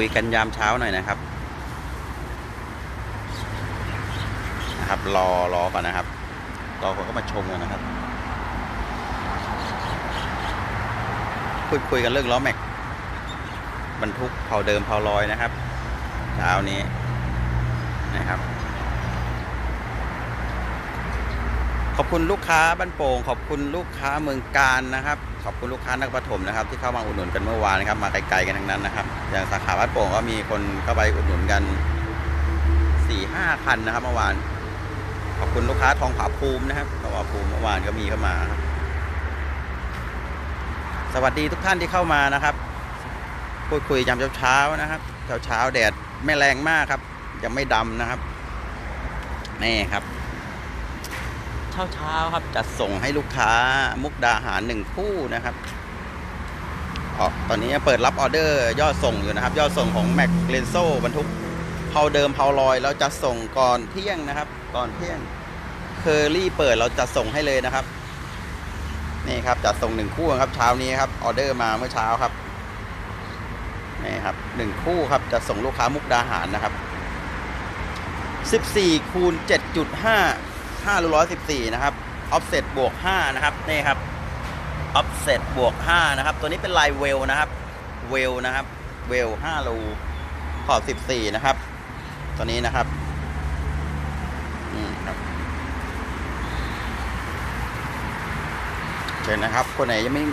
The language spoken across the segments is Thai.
คุยกันยามเช้าหน่อยนะครับ นะครับรอรอก่อนนะครับรอคนก็มาชมกันนะครับพูดคุยกันเรื่องล้อแม็กบรรทุกเผาเดิมเผาลอยนะครับเช้านี้นะครับขอบคุณลูกค้าบ้านโป่งขอบคุณลูกค้าเมืองการนะครับ ขอบคุณลูกค้านครปฐมนะครับ ที่เข้ามาอุดหนุนกันเมื่อวานนะครับ มาไกลๆกันทั้งนั้นนะครับ อย่างสาขาบ้านโป่งก็มีคนเข้าไปอุดหนุนกันสี่ห้าคันนะครับ เมื่อวาน ขอบคุณลูกค้าทองผาภูมินะครับทองผาภูมิเมื่อวานก็มีเข้ามา สวัสดีทุกท่านที่เข้ามานะครับ พูดคุยยามเช้าๆนะครับเช้าๆแดดไม่แรงมากครับ ยังไม่ดำนะครับนี่ครับ เช้าเช้าๆครับ จัดส่งให้ลูกค้ามุกดาหารหนึ่งคู่นะครับออกตอนนี้เปิดรับออเดอร์ยอดส่งอยู่นะครับ ยอดส่งของแม็กเลนโซบรรทุกเผาเดิมเผาลอย เราจะส่งก่อนเที่ยงนะครับ ก่อนเที่ยงเคอรี่เปิดเราจะส่งให้เลยนะครับ นี่ครับจัดส่งหนึ่งคู่ครับเช้านี้ครับออเดอร์มาเมื่อเช้าครับนี่ครับหนึ่งคู่ครับจะส่งลูกค้ามุกดาหารนะครับ 14คูณ7.5 5ร้อยสิบสี่นะครับ offset บวก 5 นะครับ นี่ครับ offset บวก 5 นะครับ ตัวนี้เป็นลายเวลนะครับ เวลนะครับ เวล5รูขอบ 14 นะครับ ตัวนี้นะครับ นี่ครับเชิญนะครับ คนไหนยังไม่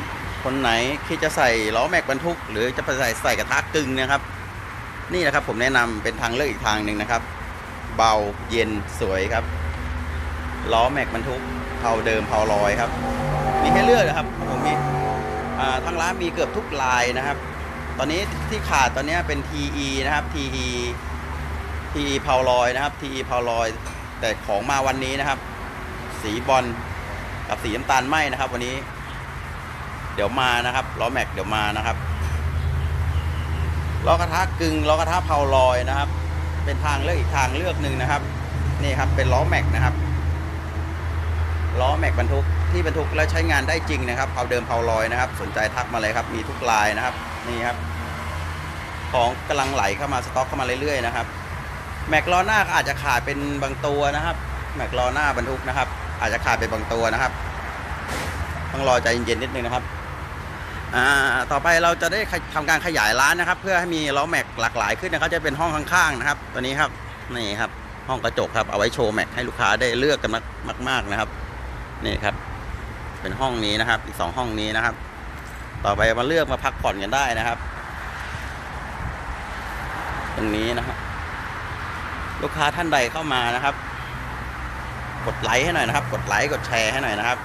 คนไหนที่จะใส่ล้อแม็กบรรทุก หรือจะไปใส่ใส่กระทะกึ่งนะครับ นี่นะครับผมแนะนำเป็นทางเลือกอีกทางหนึ่งนะครับ เบาเย็นสวยครับ ล้อแม็กบรรทุกเผาเดิมเผาลอยครับ มีให้เลือกนะครับผมมีทางร้านมีเกือบทุกลายนะครับ ตอนนี้ที่ขาดตอนนี้เป็น TE นะครับ TE TE เผาลอยนะครับ TE เผาลอย แต่ของมาวันนี้นะครับ สีบอลกับสีน้ำตาลไหมนะครับ วันนี้ เดี๋ยวมานะครับล้อแม็กเดี๋ยวมานะครับล้อกระทะกึ่งล้อกระทะเผาลอยนะครับ เป็นทางเลือกอีกทางเลือกหนึ่งนะครับ นี่ครับเป็นล้อแม็กนะครับ ล้อแม็กบรรทุกที่บรรทุกและใช้งานได้จริงนะครับเผาเดิมเผาลอยนะครับ สนใจทักมาเลยครับ มีทุกลายนะครับ นี่ครับ ของกำลังไหลเข้ามาสต็อกเข้ามาเรื่อยๆนะครับ แม็กล้อหน้าก็อาจจะขาดเป็นบางตัวนะครับแม็กล้อหน้าบรรทุกนะครับ อาจจะขาดเป็นบางตัวนะครับต้องรอใจเย็นๆนิดนึงนะครับต่อไปเราจะได้ทำการขยายร้านนะครับ เพื่อให้มีล้อแม็กหลากหลายขึ้นนะครับจะเป็นห้องข้างๆนะครับ ตัวนี้ครับนี่ครับห้องกระจกครับเอาไว้โชว์แม็กให้ลูกค้าได้เลือกกันมากๆนะครับ นี่ครับ เป็นห้องนี้นะครับ อีกสองห้องนี้นะครับ ต่อไปมาเลือกมาพักผ่อนกันได้นะครับ ตรงนี้นะครับ ลูกค้าท่านใดเข้ามานะครับ กดไลค์ให้หน่อยนะครับ กดไลค์กดแชร์ให้หน่อยนะครับ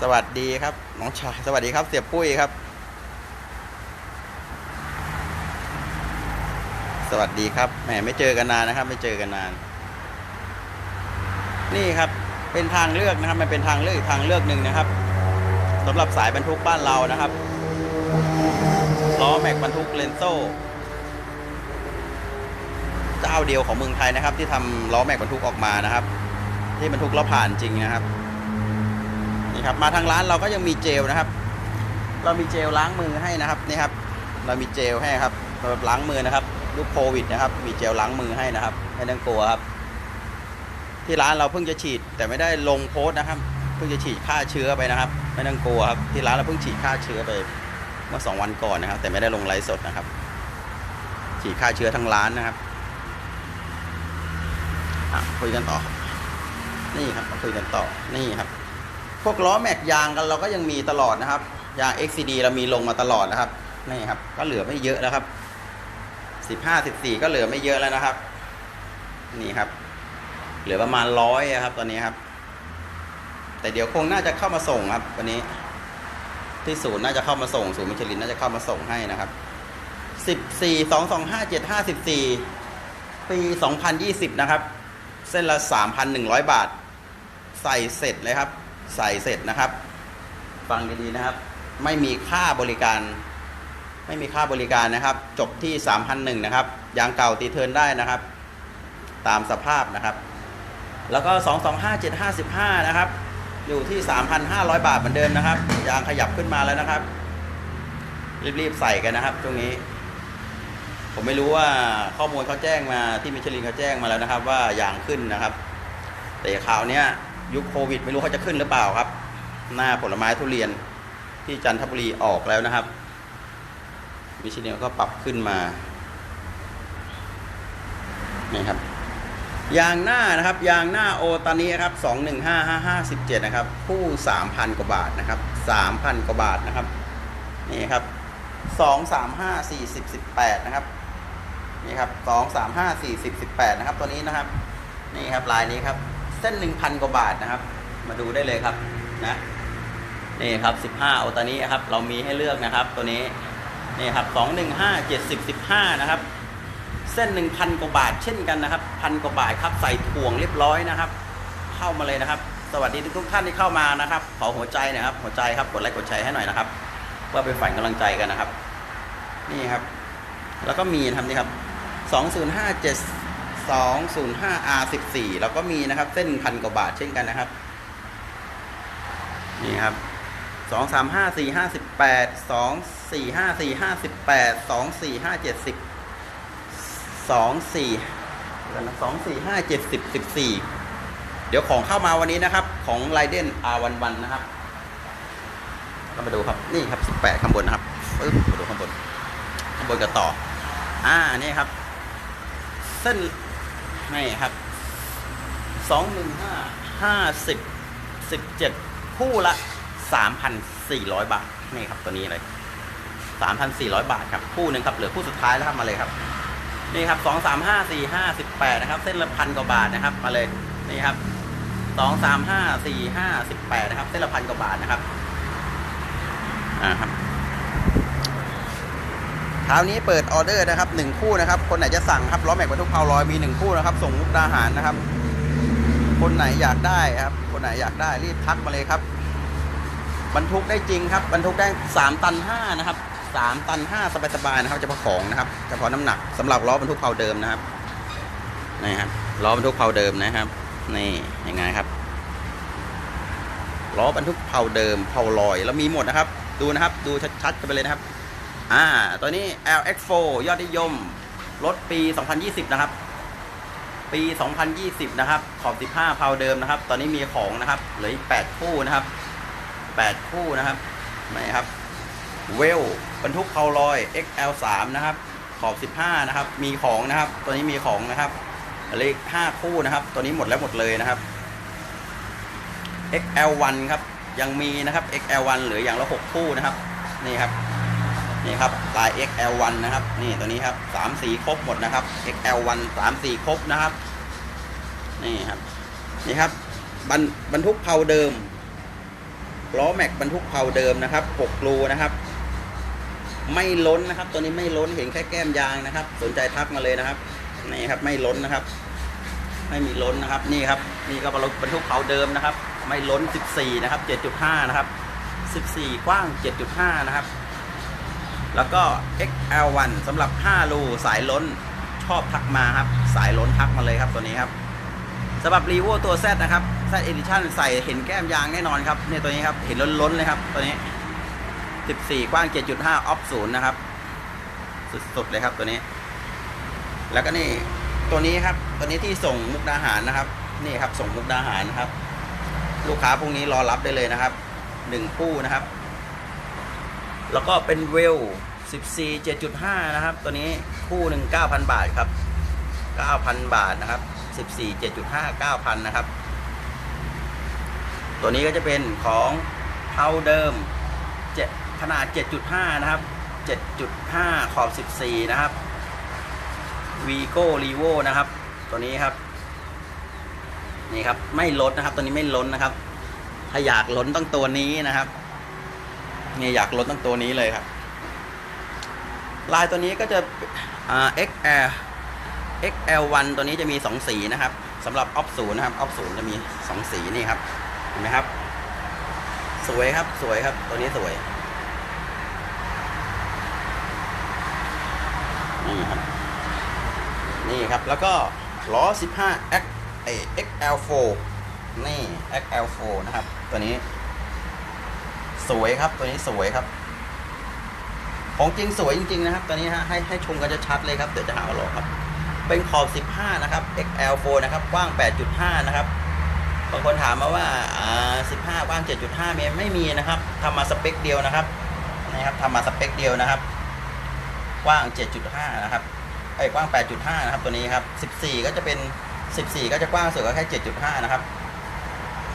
สวัสดีครับน้องชายสวัสดีครับ เสียปุ้ยครับ สวัสดีครับแหมไม่เจอกันนานนะครับ ไม่เจอกันนาน นี่ครับ เป็นทางเลือกนะครับ มันเป็นทางเลือกอีกทางเลือกหนึ่งนะครับสำหรับสายบรรทุกบ้านเรานะครับล้อแม็กบรรทุกเลนโซ่เจ้าเดียวของเมืองไทยนะครับ ที่ทำล้อแม็กบรรทุกออกมานะครับ ที่บรรทุกแล้วผ่านจริงนะครับนี่ครับมาทางร้านเราก็ยังมีเจลนะครับ เรามีเจลล้างมือให้นะครับนี่ครับ เรามีเจลให้ครับสำหรับล้างมือนะครับยุคโควิดนะครับ มีเจลล้างมือให้นะครับไม่ต้องกลัวครับ ที่ร้านเราเพิ่งจะฉีด แต่ไม่ได้ลงโพสต์นะครับ เพิ่งจะฉีดฆ่าเชื้อไปนะครับ ไม่ต้องกลัวครับที่ร้านเราเพิ่งฉีดฆ่าเชื้อไปเมื่อสองวันก่อนนะครับ แต่ไม่ได้ลงไลฟ์สดนะครับ ฉีดฆ่าเชื้อทั้งร้านนะครับคุยกันต่อ นี่ครับคุยกันต่อนี่ครับ พวกล้อแม็กยางกันเราก็ยังมีตลอดนะครับยาง XCD เรามีลงมาตลอดนะครับนี่ครับ ก็เหลือไม่เยอะแล้วครับสิบห้าสิบสี่ก็เหลือไม่เยอะแล้วนะครับ นี่ครับ เหลือประมาณร้อยครับ ตอนนี้ครับ แต่เดี๋ยวคงน่าจะเข้ามาส่งครับ วันนี้ ที่ศูนย์น่าจะเข้ามาส่งศูนย์มิชลินน่าจะเข้ามาส่งให้นะครับสิบสี่สองสองห้าเจ็ดห้าสิบสี่ปีสองพันยี่สิบนะครับ เส้นละสามพันหนึ่งร้อยบาท ใส่เสร็จเลยครับ ใส่เสร็จนะครับ ฟังดีๆนะครับ ไม่มีค่าบริการ ไม่มีค่าบริการนะครับ จบที่3,001นหนึ่งนะครับยางเก่าตีเทินได้นะครับ ตามสภาพนะครับ แล้วก็ 225755 นะครับ อยู่ที่ 3,500 บาทเหมือนเดิมนะครับ ยางขยับขึ้นมาแล้วนะครับ รีบๆใส่กันนะครับ ตรงนี้ ผมไม่รู้ว่าข้อมูลเขาแจ้งมาที่มิชลินเขาแจ้งมาแล้วนะครับ ว่ายางขึ้นนะครับ แต่คราวเนี้ยยุคโควิด ไม่รู้เขาจะขึ้นหรือเปล่าครับ หน้าผลไม้ทุเรียนที่จันทบุรีออกแล้วนะครับมิชลินก็ปรับขึ้นมานี่ครับ ยางหน้านะครับยางหน้าโอตอนนี้ครับสองหนึ่งห้าห้าห้าสิบเจ็ดนะครับ คู่สามพันกว่าบาทนะครับสามพันกว่าบาทนะครับนี่ครับสองสามห้าสี่สิบสิบแปดนะครับนี่ครับสองสามห้าสี่สิบสิบแปดนะครับ ตัวนี้นะครับ นี่ครับลายนี้ครับ เส้นหนึ่งพันกว่าบาทนะครับ มาดูได้เลยครับนะนี่ครับสิบห้าโอตอนนี้ครับ เรามีให้เลือกนะครับ ตัวนี้นี่ครับสองหนึ่งห้าเจ็ดสิบสิบห้านะครับ เส้นหนึ่งพันกว่าบาทเช่นกันนะครับพันกว่าบาทครับใส่ถ่วงเรียบร้อยนะครับ เข้ามาเลยนะครับ สวัสดีทุกท่านที่เข้ามานะครับขอหัวใจนะครับ หัวใจครับกดไลค์กดแชร์ให้หน่อยนะครับเพื่อเป็นฝ่ายกำลังใจกันนะครับ นี่ครับ แล้วก็มีนะครับนี่ครับสองศูนย์ห้าเจ็ดสองศูนย์ห้า R สิบสี่แล้วก็มีนะครับ เส้นพันกว่าบาทเช่นกันนะครับ นี่ครับสองสามห้าสี่ห้าสิบแปดสองสี่ห้าสี่ห้าสิบแปดสองสี่ห้าเจ็ดสิบ สองสี่สองสี่ห้าเจ็ดสิบสิบสี่เดี๋ยวของเข้ามาวันนี้นะครับ ของไรเดนอาวันวันนะครับก็มาดูครับนี่ครับสิบแปดข้างบนนะครับปึ๊บมาดูข้างบนข้างบนกับต่อ อ่านี่ครับ เส้นนี่ครับสองหนึ่งห้าห้าสิบสิบเจ็ดคู่ละสามพันสี่ร้อยบาทนี่ครับตัวนี้เลยสามพันสี่ร้อยบาทครับคู่หนึ่งครับเหลือคู่สุดท้ายแล้วครับมาเลยครับ นี่ครับสองสามห้าสี่ห้าสิบแปดนะครับ เส้นละพันกว่าบาทนะครับ มาเลยนี่ครับสองสามห้าสี่ห้าสิบแปดนะครับ เส้นละพันกว่าบาทนะครับอ่าครับเช้านี้เปิดออเดอร์นะครับหนึ่งคู่นะครับ คนไหนจะสั่งครับล้อแม็กบรรทุกเผาลอยมีหนึ่งคู่นะครับ ส่งมุกดาหารนะครับ คนไหนอยากได้ครับ คนไหนอยากได้รีบทักมาเลยครับ บรรทุกได้จริงครับ บรรทุกได้สามตันห้านะครับ สามตันห้าสบายๆนะครับเฉพาะของนะครับเฉพาะน้ำหนักสำหรับล้อบรรทุกเพาเดิมนะครับนี่ครับล้อบรรทุกเพาเดิมนะครับนี่ยังไงครับล้อบรรทุกเพาเดิมเพาลอยแล้วมีหมดนะครับ ดูนะครับดูชัดๆกันไปเลยนะครับอ่าตัวนี้ LX4 ยอดนิยมรถปี 2020 นะครับ ปี 2020 นะครับ ขอบ 15เพาเดิมนะครับ ตอนนี้มีของนะครับเหลืออีก8คู่นะครับ 8 คู่นะครับไหนครับ เวลบรรทุกเพาลอย XL3 นะครับ ขอบ 15 นะครับ มีของนะครับ ตัวนี้มีของนะครับเหลข5คู่นะครับ ตัวนี้หมดแล้วหมดเลยนะครับ XL1 ครับยังมีนะครับ XL1 เหลืออย่างละ 6 คู่นะครับ นี่ครับนี่ครับลาย XL1 นะครับ นี่ตัวนี้ครับ3สีครบหมดนะครับ XL1 3สีครบนะครับ นี่ครับนี่ครับบรรบรรทุกเพาเดิมล้อแม็กบรรทุกเพาเดิมนะครับ6รูนะครับ ไม่ล้นนะครับ ตัวนี้ไม่ล้นเห็นแค่แก้มยางนะครับ สนใจทักมาเลยนะครับนี่ครับไม่ล้นนะครับ ไม่มีล้นนะครับนี่ครับนี่ก็บรรทุกบรรทุกเพาเดิมนะครับ ไม่ล้น 14 นะครับ 7.5 นะครับ 14 กว้าง 7.5 นะครับ แล้วก็ XL1 สำหรับ 5 รูสายล้นชอบทักมาครับ สายล้นทักมาเลยครับตัวนี้ครับสำหรับรีโวตัว Z นะครับ Z Edition ใส่เห็นแก้มยางแน่นอนครับเนี่ยตัวนี้ครับเห็นล้นๆเลยครับตัวนี้ 14 กว้าง 7.5 ออฟศูนย์นะครับ สุดๆเลยครับตัวนี้ แล้วก็นี่ตัวนี้ครับ ตัวนี้ที่ส่งมุกดาหารนะครับ นี่ครับ ส่งมุกดาหารนะครับ ลูกค้าพรุ่งนี้รอรับได้เลยนะครับหนึ่งคู่นะครับ แล้วก็เป็นเวล 14 7.5 นะครับ ตัวนี้คู่หนึ่ง9,000 บาทครับ 9,000 บาทนะครับ 14 7.5 9,000 นะครับ ตัวนี้ก็จะเป็นของเท่าเดิม ขนาด 7.5 นะครับ 7.5 ขอบ 14 นะครับวีโก้รีโวนะครับ ตัวนี้ครับ นี่ครับ ไม่ลดนนะครับ ตัวนี้ไม่ล้นนะครับ ถ้าอยากล้นต้องตัวนี้นะครับเนี่ยอยากลดตั้งตัวนี้เลยครับ ลายตัวนี้ก็จะอ่า XL XL1 ตัวนี้จะมี 2 สีนะครับสำหรับออฟศูนย์นะครับออฟศูนย์จะมี 2 สีนี่ครับ เห็นไหมครับ สวยครับ สวยครับ ตัวนี้สวย นี่ครับ นี่ครับ แล้วก็ล้อ 15 X ไอ XL4 นี่ XL4 นะครับ ตัวนี้ สวยครับ ตัวนี้สวยครับ ของจริงสวยจริง ๆ นะครับตอนนี้ฮะให้ให้ชมกันจะชัดเลยครับ เดี๋ยวจะหาว่าหลอกครับ เป็นขอบ 15 นะครับ XL4 นะครับ กว้าง 8.5 นะครับ บางคนถามมาว่าอ่า15 กว้าง 7.5 เมตรไม่มีนะครับทำมาสเปคเดียวนะครับ นะครับทำมาสเปคเดียวนะครับ กว้าง 7.5 นะครับไอ้กว้าง 8.5 นะครับ ตัวนี้ครับ 14 ก็จะเป็น 14 ก็จะกว้างสุดก็แค่ 7.5 นะครับ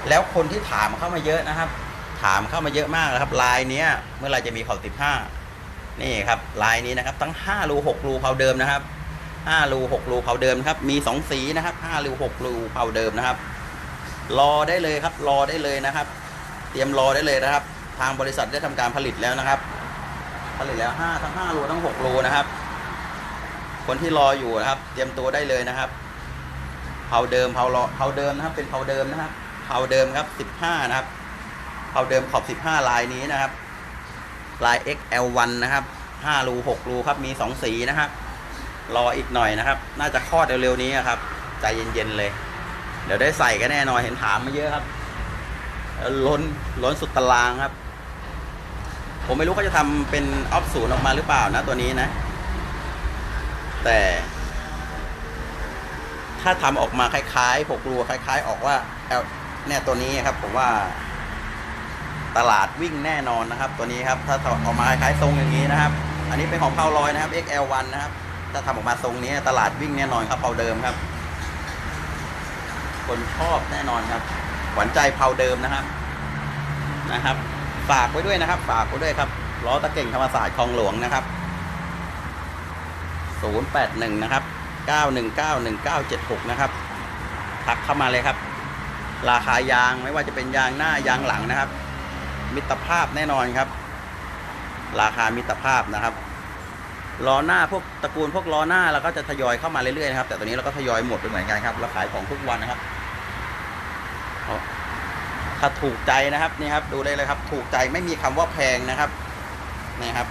แล้วคนที่ถามเข้ามาเยอะนะครับ ถามเข้ามาเยอะมากนะครับ ลายนี้เมื่อไรจะมีขอบ15 นี่ครับ ลายนี้นะครับทั้ง 5 รู 6 รูเผาเดิมนะครับ 5 รู 6 รูเผาเดิมครับ มี 2 สีนะครับ 5 รู 6 รูเผาเดิมนะครับ รอได้เลยครับ รอได้เลยนะครับ เตรียมรอได้เลยนะครับ ทางบริษัทได้ทำการผลิตแล้วนะครับ ผลิตแล้ว5ทั้ง5รูทั้ง6รูนะครับ คนที่รออยู่นะครับ เตรียมตัวได้เลยนะครับเผาเดิมเผารอเผาเดิมนะครับ เป็นเผาเดิมนะครับเผาเดิมครับ 15 นะครับเผาเดิมขอบ 15 ลายนี้นะครับ ลาย XL1 นะครับ5รู6รูครับมี 2 สีนะครับ รออีกหน่อยนะครับ น่าจะคลอดเร็วๆนี้ครับใจเย็นๆเลย เดี๋ยวได้ใส่กันแน่นอนเห็นถามมาเยอะครับล้นล้นสุดตารางครับ ผมไม่รู้เขาจะทำเป็นออฟศูนย์ออกมาหรือเปล่านะตัวนี้นะ แต่ ถ้าทำออกมาคล้ายๆหกรูคล้าย ๆ ออกว่าแอลเนี่ยตัวนี้ครับ ผมว่า ตลาดวิ่งแน่นอนนะครับ ตัวนี้ครับ ถ้าทำออกมาคล้ายๆทรงอย่างนี้นะครับ อันนี้เป็นของเผาลอยนะครับ XL1 นะครับ ถ้าทำออกมาทรงนี้ตลาดวิ่งแน่นอนครับเผาเดิมครับ คนชอบแน่นอนครับ หวานใจเผาเดิมนะครับนะครับ ฝากไว้ด้วยนะครับ ฝากไว้ด้วยครับล้อตะเก่งธรรมศาสตร์คลองหลวงนะครับ 081 นะครับ 9191976 นะครับ ทักเข้ามาเลยครับ ราคายางไม่ว่าจะเป็นยางหน้ายางหลังนะครับ มิตรภาพแน่นอนครับ ราคามิตรภาพนะครับล้อหน้าพวกตระกูลพวกล้อหน้าเราก็จะทยอยเข้ามาเรื่อยๆนะครับแต่ตัวนี้เราก็ทยอยหมดไปเหมือนกันครับเราขายของทุกวันนะครับ ถ้าถูกใจนะครับนี่ครับ ดูได้เลยครับ ถูกใจไม่มีคำว่าแพงนะครับนี่ครับ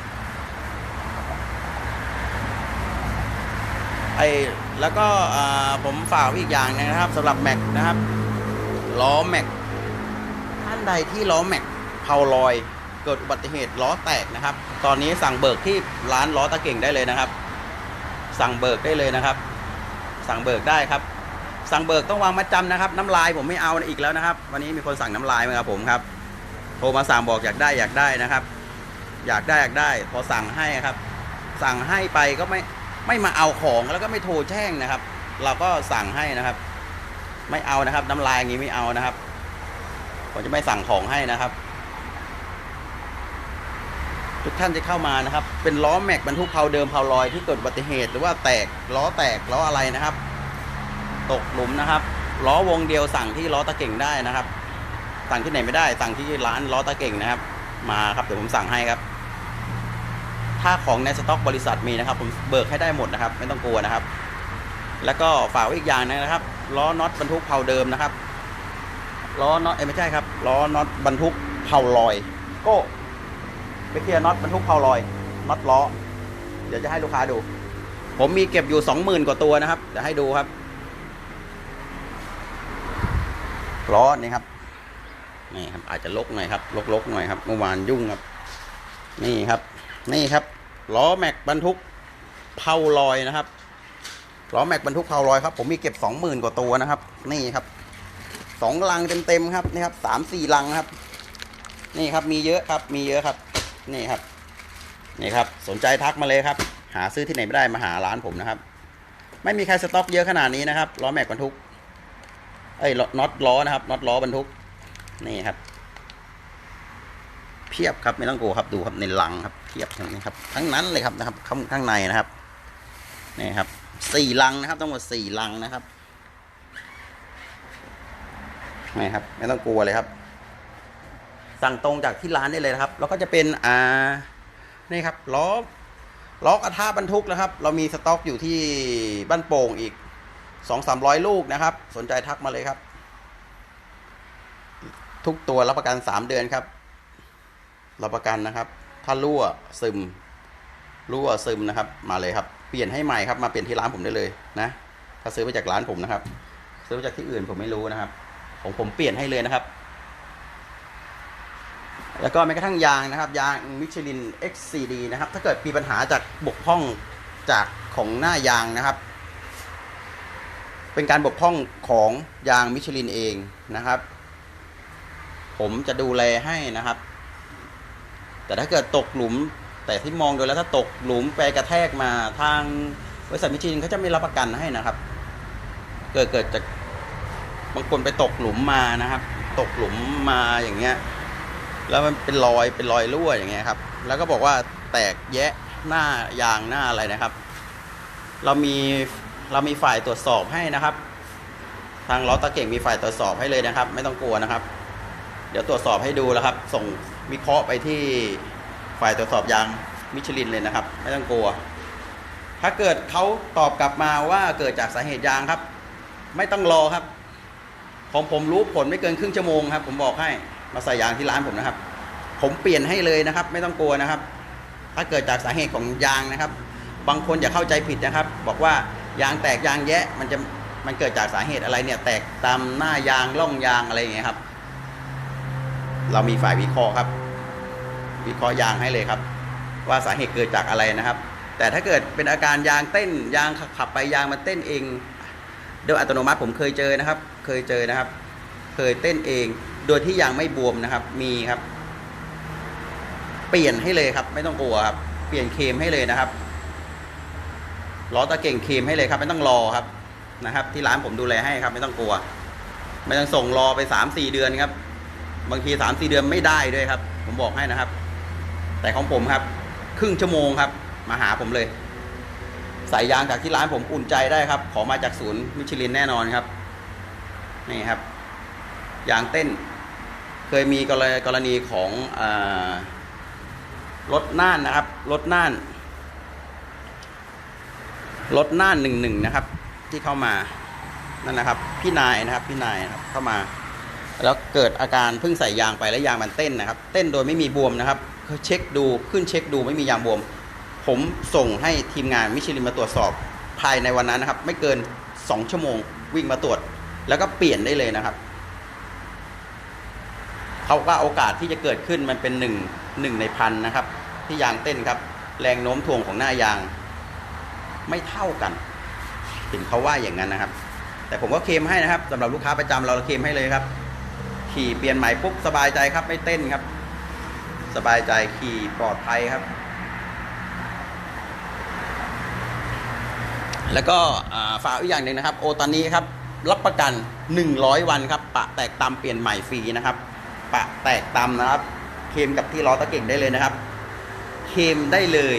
ไอ้แล้วก็ผมฝากอีกอย่างนึงนะครับสำหรับแม็กนะครับล้อแม็กท่านใดที่ล้อแม็กเผาลอยเกิดอุบัติเหตุล้อแตกนะครับ ตอนนี้สั่งเบิกที่ร้านล้อตะเก่งได้เลยนะครับ สั่งเบิกได้เลยนะครับ สั่งเบิกได้ครับ สั่งเบิกต้องวางมาจำนะครับ น้ำลายผมไม่เอาอีกแล้วนะครับ วันนี้มีคนสั่งน้ำลายมาครับผมครับโทรมาสั่งบอกอยากได้อยากได้นะครับ อยากได้อยากได้ พอสั่งให้ครับ สั่งให้ไปก็ไม่ไม่มาเอาของแล้วก็ไม่โทรแจ้งนะครับ เราก็สั่งให้นะครับ ไม่เอานะครับ น้ำลายอย่างนี้ไม่เอานะครับผมจะไม่สั่งของให้นะครับ ทุกท่านจะเข้ามานะครับ เป็นล้อแม็กบรรทุกเพาเดิมเพาลอยที่เกิดอุบัติเหตุ หรือว่าแตกล้อแตกล้ออะไรนะครับ ตกหลุมนะครับล้อวงเดียวสั่งที่ล้อตะเก่งได้นะครับ สั่งที่ไหนไม่ได้สั่งที่ร้านล้อตะเก่งนะครับ มาครับเดี๋ยวผมสั่งให้ครับ ถ้าของในสต็อกบริษัทมีนะครับ ผมเบิกให้ได้หมดนะครับ ไม่ต้องกลัวนะครับ แล้วก็ฝากไว้อีกอย่างนึงนะครับล้อน็อตบรรทุกเพาเดิมนะครับล้อน็อตเอ้ไม่ใช่ครับล้อน็อตบรรทุกเพาลอยก้ไปเคลียร์น็อตบรรทุกเพาลอยน็อตล้อ เดี๋ยวจะให้ลูกค้าดู ผมมีเก็บอยู่สองหมื่นกว่าตัวนะครับเดี๋ยวให้ดูครับ ล้อนี่ครับนี่ครับอาจจะลกหน่อยครับลกๆหน่อยครับเมื่อวานยุ่งครับ นี่ครับ นี่ครับล้อแม็กบรรทุกเพาลอยนะครับล้อแม็กบรรทุกเพาลอยครับ ผมมีเก็บสองหมื่นกว่าตัวนะครับ นี่ครับสองลังเต็มๆครับนี่ครับสามสี่ลังครับ นี่ครับมีเยอะครับ มีเยอะครับ นี่ครับ นี่ครับ สนใจทักมาเลยครับ หาซื้อที่ไหนไม่ได้มาหาร้านผมนะครับ ไม่มีใครสต็อกเยอะขนาดนี้นะครับล้อแม็กบรรทุก เอ้ยน็อตล้อนะครับน็อตล้อบรรทุกนี่ครับ เพียบครับไม่ต้องกลัวครับดูครับในหลังครับเพียบทั้งนี้ครับ ทั้งนั้นเลยครับนะครับข้างข้างในนะครับนี่ครับสี่ลังนะครับทั้งหมดสี่ลังนะครับนี่ครับ ไม่ต้องกลัวเลยครับ สั่งตรงจากที่ร้านได้เลยนะครับ แล้วก็จะเป็นอ่านี่ครับล้อล้อกระทะบรรทุกนะครับ เรามีสต็อกอยู่ที่บ้านโป่งอีก สองสามร้อยลูกนะครับ สนใจทักมาเลยครับ ทุกตัวรับประกันสามเดือนครับ รับประกันนะครับ ถ้ารั่วซึม รั่วซึมนะครับ มาเลยครับ เปลี่ยนให้ใหม่ครับ มาเปลี่ยนที่ร้านผมได้เลยนะ ถ้าซื้อมาจากร้านผมนะครับ ซื้อมาจากที่อื่นผมไม่รู้นะครับของผมเปลี่ยนให้เลยนะครับ แล้วก็แม้กระทั่งยางนะครับ ยางมิชลิน XCD นะครับ ถ้าเกิดมีปัญหาจากบกพร่องจากของหน้ายางนะครับ เป็นการบกพร่องของยางมิชลินเองนะครับ ผมจะดูแลให้นะครับ แต่ถ้าเกิดตกหลุม แต่ที่มองโดูแล้วถ้าตกหลุมไปกระแทกมาทางบริษัทมิชลินเขาจะไม่รับประกันให้นะครับ เกิดเกิดจากบางคนไปตกหลุมมานะครับ ตกหลุมมาอย่างเงี้ย แล้วมันเป็นรอยเป็นรอยรั่วอย่างเงี้ยครับ แล้วก็บอกว่าแตกแยะหน้ายางหน้าอะไรนะครับ เรามี เรามีฝ่ายตรวจสอบให้นะครับ ทางล้อตะเก่งมีฝ่ายตรวจสอบให้เลยนะครับ ไม่ต้องกลัวนะครับ เดี๋ยวตรวจสอบให้ดูแล้วครับ ส่งวิเคราะห์ไปที่ฝ่ายตรวจสอบยางมิชลินเลยนะครับ ไม่ต้องกลัว ถ้าเกิดเขาตอบกลับมาว่าเกิดจากสาเหตุยางครับ ไม่ต้องรอครับผมผมรู้ผลไม่เกินครึ่งชั่วโมงครับ ผมบอกให้มาใส่ยางที่ร้านผมนะครับ ผมเปลี่ยนให้เลยนะครับ ไม่ต้องกลัวนะครับ ถ้าเกิดจากสาเหตุของยางนะครับ บางคนอย่าเข้าใจผิดนะครับ บอกว่า ยางแตกยางแยะมันจะมันเกิดจากสาเหตุอะไรเนี่ย แตกตามหน้ายางร่องยางอะไรอย่างเงี้ยครับ เรามีฝ่ายวิเคราะห์ครับ วิเคราะห์ยางให้เลยครับ ว่าสาเหตุเกิดจากอะไรนะครับ แต่ถ้าเกิดเป็นอาการยางเต้นยางขับไปยางมันเต้นเอง โดยอัตโนมัติผมเคยเจอนะครับ เคยเจอนะครับ เคยเต้นเอง โดยที่ยางไม่บวมนะครับ มีครับ เปลี่ยนให้เลยครับ ไม่ต้องกลัวครับ เปลี่ยนเคมให้เลยนะครับ ล้อตะเก่งเคมให้เลยครับ ไม่ต้องรอครับนะครับ ที่ร้านผมดูแลให้ครับ ไม่ต้องกลัว ไม่ต้องส่งรอไปสามสี่เดือนครับ บางทีสามสี่เดือนไม่ได้ด้วยครับ ผมบอกให้นะครับ แต่ของผมครับ ครึ่งชั่วโมงครับ มาหาผมเลยใส่ยางจากที่ร้านผมอุ่นใจได้ครับ ขอมาจากศูนย์มิชลินแน่นอนครับนี่ครับยางเต้น เคยมีกรณีของอรถน่านนะครับรถน่าน รถน่านหนึ่งหนึ่งนะครับ ที่เข้ามานั่นนะครับ พี่นายนะครับพี่นายนะครับเข้ามา แล้วเกิดอาการเพิ่งใส่ยางไปแล้วยางมันเต้นนะครับ เต้นโดยไม่มีบวมนะครับเช็คดูขึ้นเช็คดูไม่มียางบวม ผมส่งให้ทีมงานมิชลินมาตรวจสอบภายในวันนั้นนะครับ ไม่เกิน 2 ชั่วโมงวิ่งมาตรวจ แล้วก็เปลี่ยนได้เลยนะครับเขาว่าโอกาสที่จะเกิดขึ้นมันเป็นหนึ่งหนึ่งในพันนะครับ ที่ยางเต้นครับ แรงโน้มถ่วงของหน้ายาง ไม่เท่ากัน เห็นเขาว่าอย่างนั้นนะครับ แต่ผมก็เคลมให้นะครับสำหรับลูกค้าประจำเราเคลมให้เลยครับ ขี่เปลี่ยนใหม่ปุ๊บสบายใจครับ ไม่เต้นครับ สบายใจขี่ปลอดภัยครับ แล้วก็ฝากอีกอย่างหนึ่งนะครับ โอตอนนี้ครับรับประกัน 100 วันครับ ปะแตกตำเปลี่ยนใหม่ฟรีนะครับ ปะแตกตำนะครับ เคลมกับที่ล้อตะเก่งได้เลยนะครับ เคลมได้เลย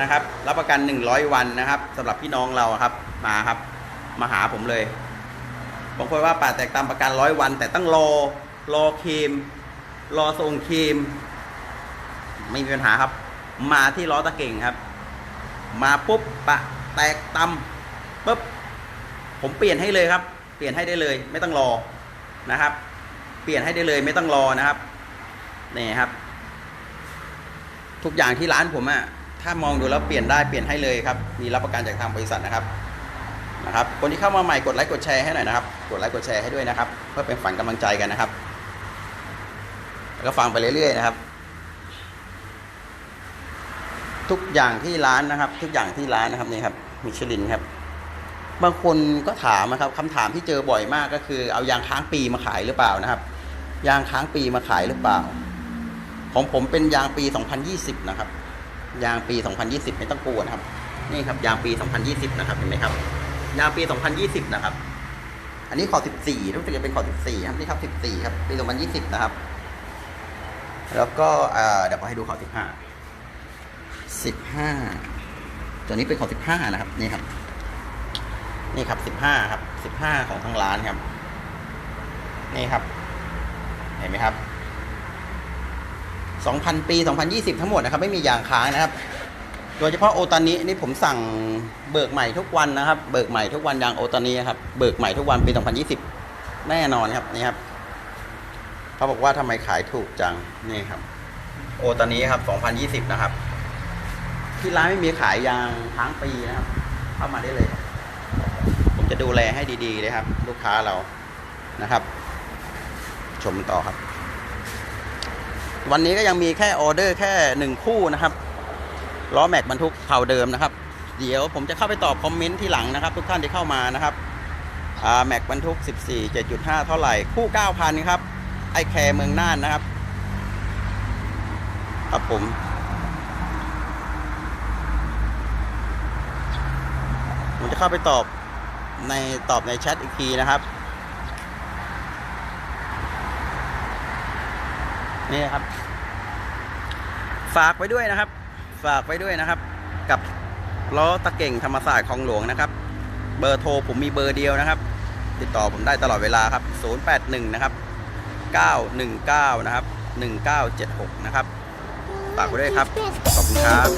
นะครับ รับประกัน 100 วันนะครับสำหรับพี่น้องเราครับ มาครับ มาหาผมเลยบางคนว่าปะแตกตำประกันร้อยวัน แต่ต้องรอรอเคลมรอส่งเคลมไม่มีปัญหาครับ มาที่ล้อตะเก่งครับ มาปุ๊บปะแตกตำปุ๊บผมเปลี่ยนให้เลยครับ เปลี่ยนให้ได้เลย ไม่ต้องรอนะครับ เปลี่ยนให้ได้เลยไม่ต้องรอนะครับนี่ครับ ทุกอย่างที่ร้านผมอะ ถ้ามองดูแล้วเปลี่ยนได้เปลี่ยนให้เลยครับ มีรับประกันจากทางบริษัทนะครับนะครับ คนที่เข้ามาใหม่กดไลค์กดแชร์ให้หน่อยนะครับ กดไลค์กดแชร์ให้ด้วยนะครับ เพื่อเป็นฝันกำลังใจกันนะครับ แล้วก็ฟังไปเรื่อยๆนะครับ ทุกอย่างที่ร้านนะครับ ทุกอย่างที่ร้านนะครับนี่ครับมิชลินครับ บางคนก็ถามนะครับคำถามที่เจอบ่อยมากก็คือ เอายางค้างปีมาขายหรือเปล่านะครับ ยางค้างปีมาขายหรือเปล่า ของผมเป็นยางปี 2020 นะครับ ยางปี 2020 ไม่ต้องกลัวนะครับ นี่ครับยางปี 2020 นะครับเห็นไหมครับ ยางปี 2020 นะครับ อันนี้ขอ 14รู้สึกจะเป็นขอ 14 ครับนี่ครับ 14 ครับปี 2020 นะครับ แล้วก็เดี๋ยวผมให้ดูขอ 15 15 ตัวนี้เป็นขอ 15 นะครับนี่ครับ นี่ครับ 15 ครับ 15 ของทางร้านครับ นี่ครับ เห็นไหมครับ 2,000 ปี 2020 ทั้งหมดนะครับไม่มียางค้างนะครับ โดยเฉพาะโอตานินี่ผมสั่งเบิกใหม่ทุกวันนะครับเบิกใหม่ทุกวันยางโอตานิครับเบิกใหม่ทุกวันปี 2020 แน่นอนครับนี่ครับเขาบอกว่าทำไมขายถูกจังนี่ครับ โอตานิครับ 2020 นะครับ ที่ร้านไม่มีขายยางค้างปีนะครับ เข้ามาได้เลย ผมจะดูแลให้ดีๆเลยครับ ลูกค้าเรานะครับ ชมต่อครับ วันนี้ก็ยังมีแค่ออเดอร์แค่หนึ่งคู่นะครับล้อแม็กบรรทุกเผาเดิมนะครับ เดี๋ยวผมจะเข้าไปตอบคอมเมนต์ที่หลังนะครับ ทุกท่านที่เข้ามานะครับแม็กบรรทุก 14 7.5 เท่าไหร่ คู่ 9,000 ครับ ไอแคร์เมืองน่านนะครับ ครับผม ผมจะเข้าไปตอบในตอบในแชทอีกทีนะครับ นี่ครับ ฝากไว้ด้วยนะครับ ฝากไว้ด้วยนะครับ กับล้อตะเก่งธรรมศาสตร์คลองหลวงนะครับ เบอร์โทรผมมีเบอร์เดียวนะครับ ติดต่อผมได้ตลอดเวลาครับ 081 นะครับ 919 นะครับ 1976 นะครับฝากไว้ด้วยครับ ขอบคุณครับ